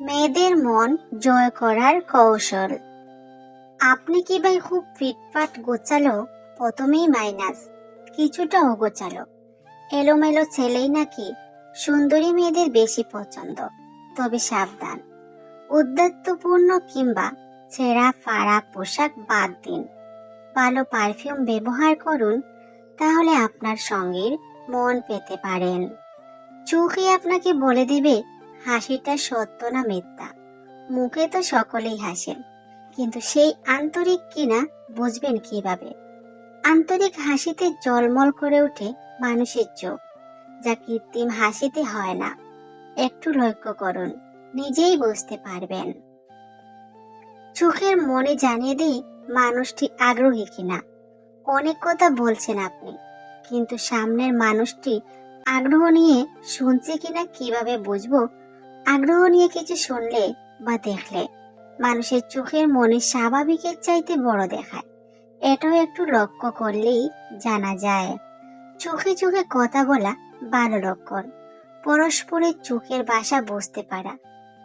মেয়েদের মন জয় করার কৌশল। আপনি কি ভাই খুব ফিটফাট গোছালো? প্রথমেই মাইনাস, কিছুটা অগোছালো। এলোমেলো ছেলেই নাকি সুন্দরী মেয়েদের বেশি পছন্দ, তবে সাবধান। উদ্যত্তপূর্ণ কিংবা ছেঁড়া ফাড়া পোশাক বাদ দিন। ভালো পারফিউম ব্যবহার করুন, তাহলে আপনার সঙ্গীর মন পেতে পারেন। চোখই আপনাকে বলে দিবে হাসিটা সত্য না মিথ্যা? মুখে তো সকলেই হাসেন কিন্তু সেই আন্তরিক কিনা বুঝবেন কীভাবে? আন্তরিক হাসিতে জলমল করে ওঠে মানুষের চোখ, যা কৃত্রিম হাসিতে হয় না। একটু লক্ষ্য করুন, নিজেই বুঝতে পারবেন। চোখের মনে জানিয়ে দিই, মানুষটি আগ্রহী কিনা। অনেক কথা বলছেন আপনি, কিন্তু সামনের মানুষটি আগ্রহ নিয়ে শুনছে কিনা কীভাবে বুঝব আগ্রহ নিয়ে কিছু শুনলে বা দেখলে, মানুষের চোখের মনে স্বাভাবিকের চাইতে বড় দেখায়। এটাও একটু লক্ষ্য করলেই জানা যায়। চোখে চোখে কথা বলা ভালো লক্ষণ। পরস্পরের চোখের বাসা বুঝতে পারা।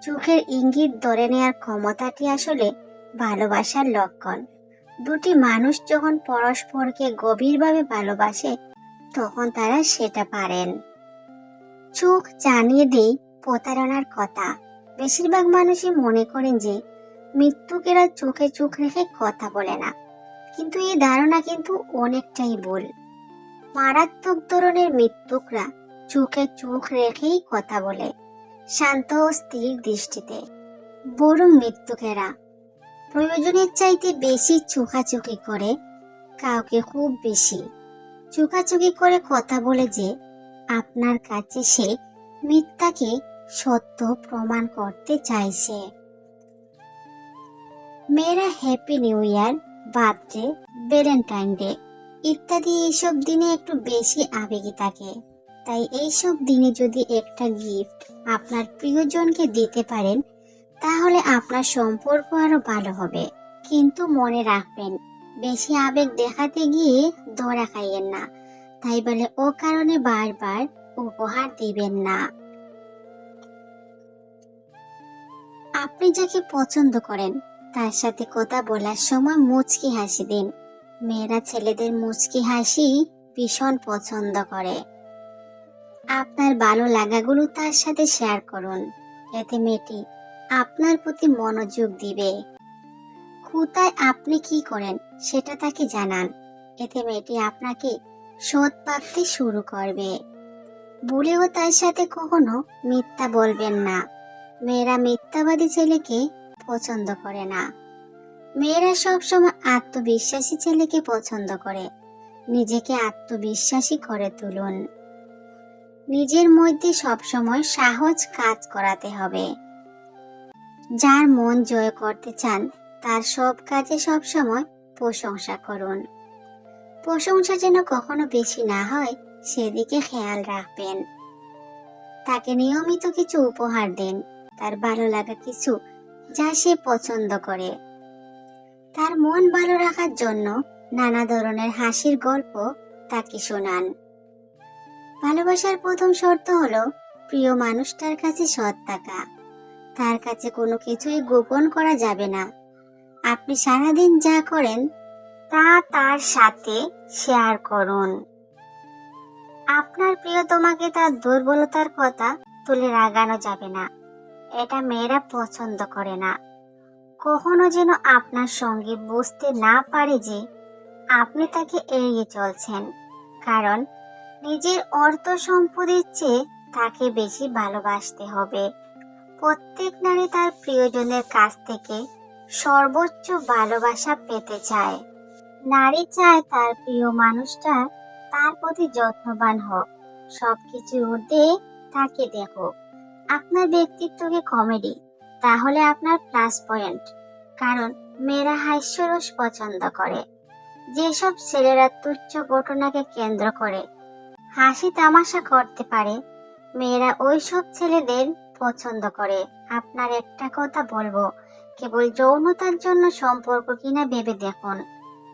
চোখের ইঙ্গিত ধরে নেওয়ার ক্ষমতাটি আসলে ভালোবাসার লক্ষণ। দুটি মানুষ যখন পরস্পরকে গভীরভাবে ভালোবাসে, তখন তারা সেটা পারেন। চোখ জানিয়ে দেই প্রতারণার কথা। বেশিরভাগ মানুষই মনে করেন যে, মৃত্যুকেরা চোখে চোখ রেখে কথা বলে না। কিন্তু এই ধারণা কিন্তু অনেকটাই ভুল। মারাত্মক ধরনের মৃত্যুকরা চোখে চোখ রেখেই কথা বলে, শান্ত ও স্থির দৃষ্টিতে। বরং মৃত্যুকেরা প্রয়োজনের চাইতে বেশি চোখাচোখি করে, কাউকে খুব বেশি চোখাচোখি করে কথা বলে যে, আপনার কাছে সে মিথ্যাকে সত্য প্রমাণ করতে চাইছে। মেয়েরা happy new year birthday valentine day ইত্যাদি এইসব দিনে একটু বেশি আবেগী থাকে। তাই এইসব দিনে যদি একটা গিফট আপনার প্রিয়জনকে দিতে পারেন, তাহলে আপনার সম্পর্ক আরও ভালো হবে। কিন্তু মনে রাখবেন, বেশি আবেগ দেখাতে গিয়ে দৌড়া খাইয়েন না। তাই বলে ও কারণে বারবার উপহার দিবেন না। আপনি যাকে পছন্দ করেন, তার সাথে কথা বলার সময় মুচকি হাসি দিন। মেয়েরা ছেলেদের মুচকি হাসি ভীষণ পছন্দ করে। আপনার ভালো লাগাগুলো তার সাথে শেয়ার করুন। এতে মেয়েটি আপনার প্রতি মনোযোগ দিবে। কোথায় আপনি কি করেন, সেটা তাকে জানান। এতে মেয়েটি আপনাকে সৎ ভাবতে শুরু করবে। বলেও তার সাথে কখনো মিথ্যা বলবেন না। মেয়েরা মিথ্যাবাদী ছেলেকে পছন্দ করে না। মেয়েরা সবসময় আত্মবিশ্বাসী ছেলেকে পছন্দ করে। নিজেকে আত্মবিশ্বাসী করে তুলুন। নিজের মধ্যে সবসময় সাহস কাজ করাতে হবে। যার মন জয় করতে চান, তার সব কাজে সবসময় প্রশংসা করুন। প্রশংসা যেন কখনো বেশি না হয়, সেদিকে খেয়াল রাখবেন। তাকে নিয়মিত কিছু উপহার দেন। তার ভালো লাগা কিছু যা সে পছন্দ করে। তার মন ভালো রাখার জন্য নানা ধরনের হাসির গল্প তাকে শোনান। ভালোবাসার প্রথম শর্ত হলো প্রিয় মানুষটার কাছে সৎ থাকা। তার কাছে কোনো কিছুই গোপন করা যাবে না। আপনি সারাদিন যা করেন, তা তার সাথে শেয়ার করুন। আপনার প্রিয় তোমাকে তার দুর্বলতার কথা তুলে রাগানো যাবে না। এটা মেয়েরা পছন্দ করে না। কখনো যেন আপনার সঙ্গে বুঝতে না পারে যে আপনি তাকে এড়িয়ে চলছেন, কারণ নিজের অর্থ সম্পদের চেয়ে তাকে বেশি ভালোবাসতে হবে। প্রত্যেক নারী তার প্রিয়জনের কাছ থেকে সর্বোচ্চ ভালোবাসা পেতে চায়। নারী চায় তার প্রিয় মানুষটা তার প্রতি যত্নবান হোক সবকিছু ঊর্ধ্বে তাকে দেখো আপনার ব্যক্তিত্বকে কমেডি তাহলে আপনার প্লাস পয়েন্ট কারণ মেয়েরা হাস্যরস পছন্দ করে। যেসব ছেলেরা তুচ্ছ ঘটনাকে কেন্দ্র করে হাসি তামাশা করতে পারে, মেয়েরা ওইসব ছেলেদের পছন্দ করে। আপনার একটা কথা বলব, কেবল যৌনতার জন্য সম্পর্ক কিনা ভেবে দেখুন।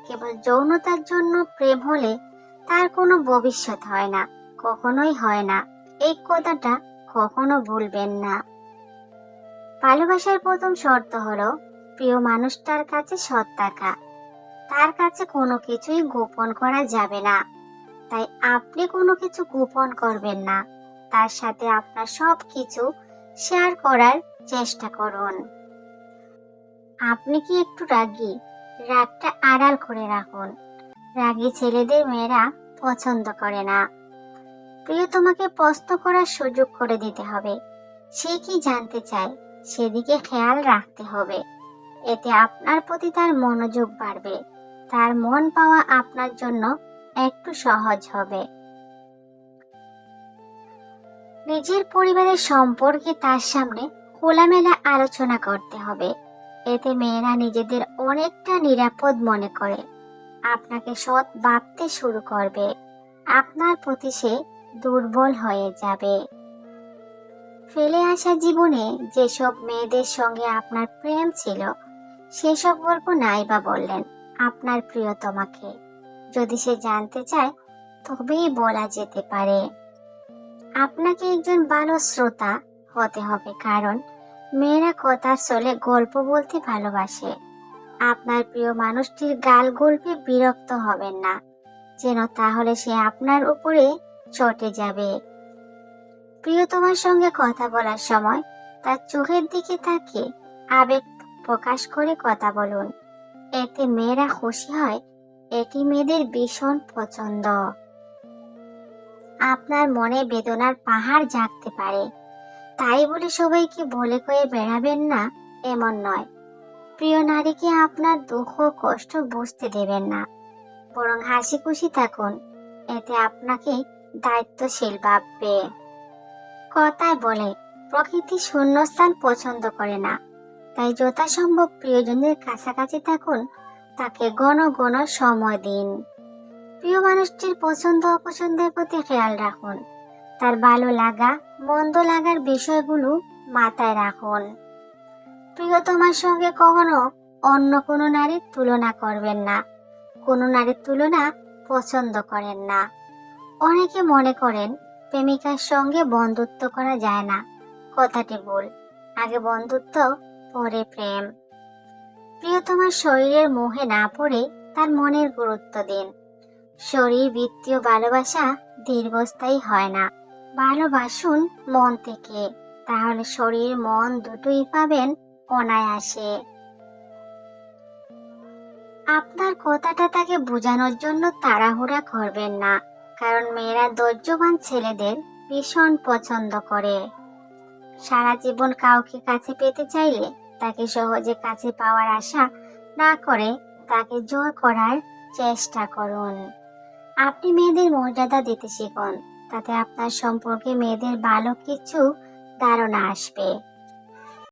কেবল যৌনতার জন্য প্রেম হলে তার কোনো ভবিষ্যৎ হয় না, কখনোই হয় না। এই কথাটা কখনো ভুলবেন না। ভালোবাসার প্রথম শর্ত হলো, প্রিয় মানুষটার কাছে সৎ থাকা। তার কাছে কোনো কিছুই গোপন করা যাবে না। তাই আপনি কোনো কিছু গোপন করবেন না। তার সাথে আপনার সব কিছু শেয়ার করার চেষ্টা করুন। আপনি কি একটু রাগী? রাগটা আড়াল করে রাখুন। রাগী ছেলেদের মেয়েরা পছন্দ করে না। প্রিয় তোমাকে প্রশ্ন করার সুযোগ করে দিতে হবে। সে কি জানতে চায়, সেদিকে খেয়াল রাখতে হবে। এতে আপনার প্রতি তার মনোযোগ বাড়বে। তার মন পাওয়া আপনার জন্য একটু সহজ হবে। নিজের পরিবারের সম্পর্কে তার সামনে খোলামেলা আলোচনা করতে হবে। এতে মেয়েরা নিজেদের অনেকটা নিরাপদ মনে করে। আপনাকে সৎ ভাবতে শুরু করবে। আপনার প্রতি সে দুর্বল হয়ে যাবে। ফেলে আসা জীবনে যেসব মেয়েদের সঙ্গে আপনার প্রেম ছিল, সেসব গল্প নাই বা বললেন আপনার প্রিয়তমাকে। যদি সে জানতে চায়, তবেই বলা যেতে পারে। আপনাকে একজন ভালো শ্রোতা হতে হবে, কারণ মেয়েরা কথার চলে গল্প বলতে ভালোবাসে। আপনার প্রিয় মানুষটির গাল গল্পে বিরক্ত হবেন না, যেন তাহলে সে আপনার উপরে চটে যাবে। প্রিয়তমার সঙ্গে কথা বলার সময় তার চোখের দিকে তাকে আবেগ প্রকাশ করে কথা বলুন। এতে মেয়েরা খুশি হয়, এটি মেয়েদের ভীষণ পছন্দ। আপনার মনে বেদনার পাহাড় জাগতে পারে। তাই বলে সবাইকে বলে কয়ে বেড়াবেন না, এমন নয়। প্রিয় নারীকে আপনার দুঃখ কষ্ট বুঝতে দেবেন না। বরং হাসি খুশি থাকুন, এতে আপনাকে দায়িত্বশীল ভাববে। কথায় বলে, প্রকৃতি শূন্যস্থান পছন্দ করে না। তাই যথাসম্ভব প্রিয়জনের কাছাকাছি থাকুন, তাকে ঘন ঘন সময় দিন। প্রিয় মানুষটির পছন্দ অপছন্দের প্রতি খেয়াল রাখুন। তার ভালো লাগা, মন্দ লাগার বিষয়গুলো মাথায় রাখুন। প্রিয়তমার সঙ্গে কখনো অন্য কোনো নারীর তুলনা করবেন না। কোনো নারীর তুলনা পছন্দ করেন না। অনেকে মনে করেন প্রেমিকার সঙ্গে বন্ধুত্ব করা যায় না। কথাটি ভুল। আগে বন্ধুত্ব, পরে প্রেম। প্রিয়তমার শরীরের মোহে না পড়ে তার মনের গুরুত্ব দিন। শরীর বৃত্তীয় ভালোবাসা দীর্ঘস্থায়ী হয় না। ভালোবাসুন মন থেকে। তাহলে শরীর, মন দুটোই পাবেন অনায়াসে। আপনার কথাটা তাকে বোঝানোর জন্য তাড়াহুড়া করবেন না। কারণ মেয়েরা ধৈর্যবান ছেলেদের ভীষণ পছন্দ করে। সারা জীবন কাউকে কাছে পেতে চাইলে তাকে সহজে কাছে পাওয়ার আশা না করে তাকে জোর করার চেষ্টা করুন। আপনি মেয়েদের মর্যাদা দিতে শিখুন, তাতে আপনার সম্পর্কে মেয়েদের ভালো কিছু ধারণা আসবে।